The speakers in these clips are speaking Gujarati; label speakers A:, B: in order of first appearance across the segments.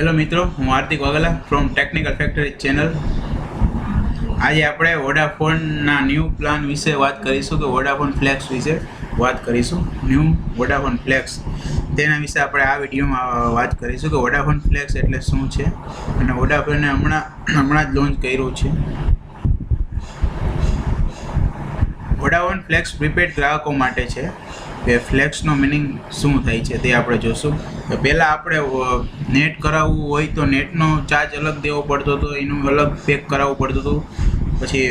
A: હેલો મિત્રો, હું Hardik Vaghela from technical factory channel આજે આપણે વોડાફોનના ન્યૂ પ્લાન વિશે વાત કરીશું કે વોડાફોન ફ્લેક્સ વિશે વાત કરીશું. ન્યૂ વોડાફોન ફ્લેક્સ તેના વિશે આપણે આ વિડીયોમાં વાત કરીશું કે વોડાફોન ફ્લેક્સ એટલે શું છે અને વોડાફોને હમણાં હમણાં જ લોન્ચ કર્યું છે. વોડાફોન ફ્લેક્સ પ્રીપેડ ગ્રાહકો માટે છે. કે ફ્લેક્સનો મિનિંગ શું થાય છે તે આપણે જોશું. તો પહેલાં આપણે નેટ કરાવવું હોય તો નેટનો ચાર્જ અલગ દેવો પડતો હતો, એનું અલગ પેક કરાવવું પડતું હતું. પછી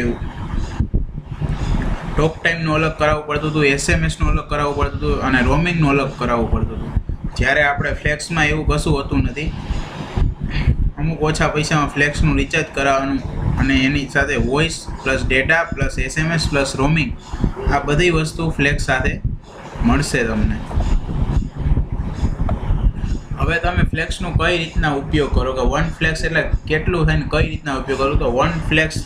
A: ટોક ટાઈમનું અલગ કરાવવું પડતું હતું એસએમએસનું અલગ કરાવવું પડતું હતું અને રોમિંગનું અલગ કરાવવું પડતું હતું. જ્યારે આપણે ફ્લેક્સમાં એવું કશું હોતું નથી, અમુક ઓછા પૈસામાં ફ્લેક્સનું રિચાર્જ કરાવવાનું અને એની સાથે voice plus data plus SMS plus roaming આ બધી વસ્તુ ફ્લેક્સ સાથે મળશે તમને. હવે તમે ફ્લેક્સનો કઈ રીતના ઉપયોગ કરો? કે વન ફ્લેક્સ એટલે કેટલું થઈને કઈ રીતના ઉપયોગ કરો? તો વન ફ્લેક્સ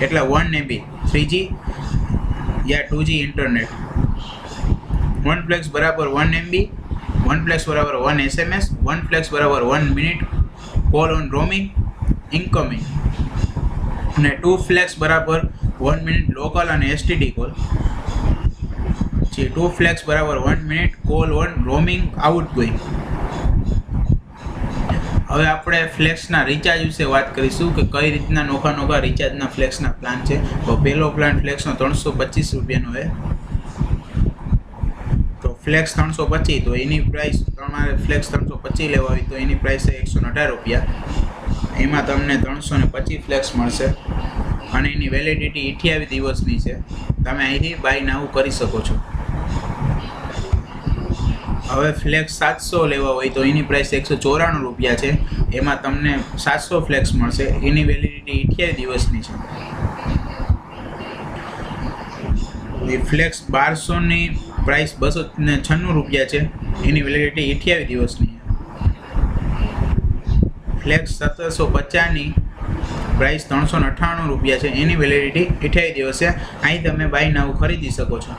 A: એટલે વન એબી થ્રીજી યા two G internet one flex બરાબર વન એમબી વન ફ્લેક્સ બરાબર વન એસએમએસ વન ફ્લેક્સ બરાબર one minute call on roaming incoming અને ટુ ફ્લેક્સ બરાબર વન મિનિટ લોકલ અને એસટીડી કોલ જે ટુ ફ્લેક્સ બરાબર. One minute call on roaming outgoing હવે આપણે ફ્લેક્સના રિચાર્જ વિશે વાત કરીશું કે કઈ રીતના નોખા નોખા રિચાર્જના ફ્લેક્સના પ્લાન છે. તો પહેલો પ્લાન ફ્લેક્સનો ત્રણસો પચીસ રૂપિયાનો છે. તો ફ્લેક્સ ત્રણસો પચીસ, તો એની પ્રાઇસ તમારે ફ્લેક્સ ત્રણસો પચીસ લેવા હોય તો એની પ્રાઇસ છે એકસો અઢાર રૂપિયા. એમાં તમને ત્રણસો ને પચીસ ફ્લેક્સ મળશે. અને એની વેલિડિટી અઠ્યાવીસ દિવસની છે. તમે અહીંથી બાય નાવું કરી શકો છો. હવે ફ્લેક્સ સાતસો લેવા હોય તો એની પ્રાઇસ એકસો ચોરાણું રૂપિયા છે. એમાં તમને સાતસો ફ્લેક્સ મળશે. એની વેલિડિટી અઠ્યાવીસ દિવસની છે. ફ્લેક્સ બારસોની પ્રાઇસ બસો ને છન્નું રૂપિયા છે. એની વેલિડિટી અઠ્યાવીસ દિવસની છે. ફ્લેક્સ સત્તરસો પચાસની પ્રાઇસ ત્રણસો અઠ્ઠાણું રૂપિયા છે. એની વેલિડિટી અઠ્યાવીસ દિવસ છે. અહીં તમે બાય નાવ ખરીદી શકો છો.